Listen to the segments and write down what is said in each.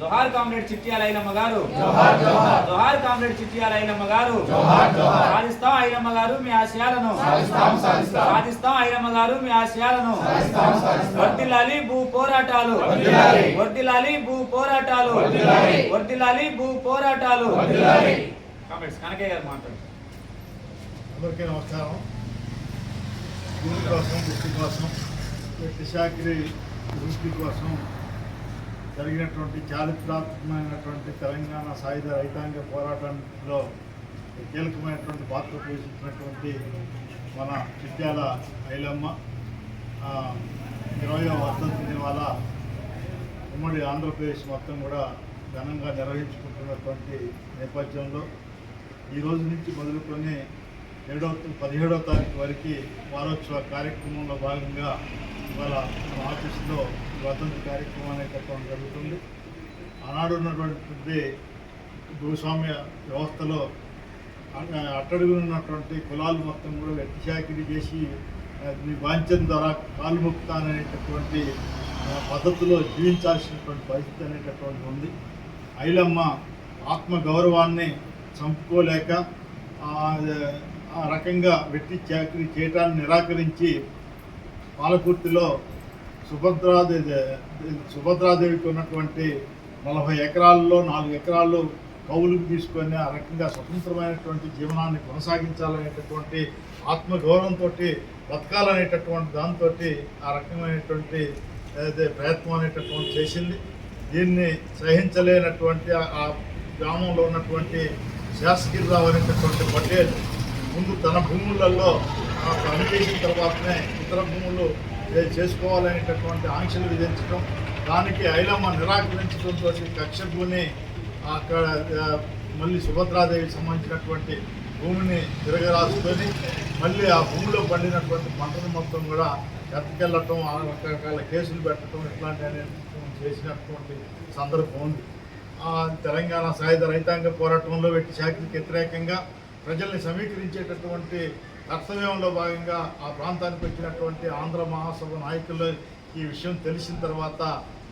జోహార్ comrade Chityala Ailamma గారు. జోహార్ జోహార్. జోహార్ కామ్రేడ్ చిట్యాల ఐలమ్మ గారు. జోహార్ జోహార్. సాధిస్తాం ఐలమ్మ గారు మీ ఆశయాలను. సాధిస్తాం ఐలమ్మ గారు మీ ఆశయాలను. వర్దిలాలి భూ పోరాటాలు. వర్దిలాలి. భూ పోరాటాలు. వర్దిలాలి. భూ పోరాటాలు. కామ్రేడ్స్ కనకయ్య గారు మాట్లాడు. అందరికీ నమస్కారం. భూమి కోసం వృత్తి కోసం టిషాకిరి వృత్తి కోసం జరిగినటువంటి చారిత్రాత్మకమైనటువంటి తెలంగాణ సాయుధ రైతాంగ పోరాటంలో కీలకమైనటువంటి పాత్ర పోషించినటువంటి మన చిట్యాల ఐలమ్మ ఇరవై ఇరవయో వర్ధంతిని వాళ్ళ ఉమ్మడి ఆంధ్రప్రదేశ్ మొత్తం కూడా ఘనంగా నిర్వహించుకుంటున్నటువంటి నేపథ్యంలో ఈ రోజు నుంచి మొదలుకొని ఏడవ పదిహేడవ తారీఖు వరకు వారోత్సవ కార్యక్రమంలో భాగంగా ఇవాళ ఆఫీసులో వసంత కార్యక్రమం అనేటటువంటి జరుగుతుంది. ఆనాడు ఉన్నటువంటి భూస్వామ్య వ్యవస్థలో అ- ఉన్నటువంటి కులాలు మొత్తం కూడా వెట్టిచాకిరి చేసి ఆ, ద్వారా కాలుముక్త అనేటటువంటి పద్ధతిలో జీవించాల్సినటువంటి పరిస్థితి అనేటటువంటి ఉంది. ఐలమ్మ ఆత్మ గౌరవాన్ని చంపుకోలేక ఆ, ఆ రకంగా వెట్టి చాకరీ చేయటాన్ని నిరాకరించి పాలకుర్తిలో సుభద్రాదేవి సుభద్రాదేవికి ఉన్నటువంటి నలభై ఎకరాల్లో నాలుగు ఎకరాలు కౌలుకు తీసుకొని ఆ రకంగా స్వతంత్రమైనటువంటి జీవనాన్ని కొనసాగించాలనేటటువంటి ఆత్మగౌరవంతో బతకాలనేటటువంటి దాంతో ఆ రకమైనటువంటి ప్రయత్నం అనేటటువంటి చేసింది. దీన్ని సహించలేనటువంటి ఆ- గ్రామంలో ఉన్నటువంటి శాసగిరిరావు అనేటటువంటి పటేల్ ముందు తన భూములలో ఆ పని తర్వాతనే ఇతర భూములు చేసుకోవాలనేటటువంటి ఆంక్షలు విధించడం దానికి ఐలమ్మ నిరాకరించడంతో కక్షకుని అక్కడ మళ్ళీ సుభద్రాదేవికి సంబంధించినటువంటి భూమిని తిరగరాసుకొని మళ్ళీ ఆ భూమిలో పండినటువంటి పంటను మొత్తం కూడా ఎత్తుకెళ్ళటం రకరకాల కేసులు పెట్టడం ఇట్లాంటి చేసినటువంటి సందర్భం ఉంది. తెలంగాణ సాయుధ రైతాంగ పోరాటంలో పెట్టి శాఖకి వ్యతిరేకంగా ప్రజల్ని సమీకరించేటటువంటి కర్తవ్యంలో భాగంగా ఆ ప్రాంతానికి వచ్చినటువంటి ఆంధ్ర మహాసభ నాయకులు ఈ విషయం తెలిసిన తర్వాత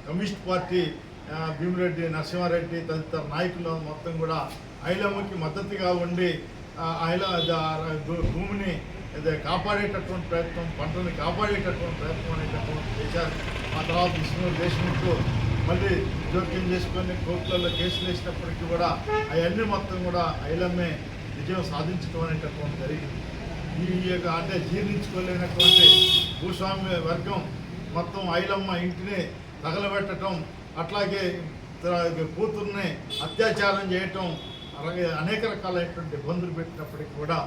కమ్యూనిస్ట్ పార్టీ భీమిరెడ్డి నరసింహారెడ్డి తదితర నాయకులు మొత్తం కూడా ఐలమ్మకి మద్దతుగా ఉండి ఐల భూ- భూమిని అదే కాపాడేటటువంటి ప్రయత్నం పంటని కాపాడేటటువంటి ప్రయత్నం అనేటటువంటి చేశారు ఆ తర్వాత విష్ణు దేశముఖ్ మళ్ళీ జోక్యం చేసుకొని కోర్టులలో కేసులు వేసినప్పటికీ కూడా అవన్నీ మొత్తం కూడా ఐలమ్మే విజయం సాధించడం అనేటటువంటి జరిగింది. ఈ యొక్క అంటే జీర్ణించుకోలేనటువంటి భూస్వామ్య వర్గం మొత్తం ఐలమ్మ ఇంటిని తగలబెట్టడం అట్లాగే కూతుర్ని అత్యాచారం చేయటం అలాగే అనేక రకాలైనటువంటి ఇబ్బందులు పెట్టినప్పటికీ కూడా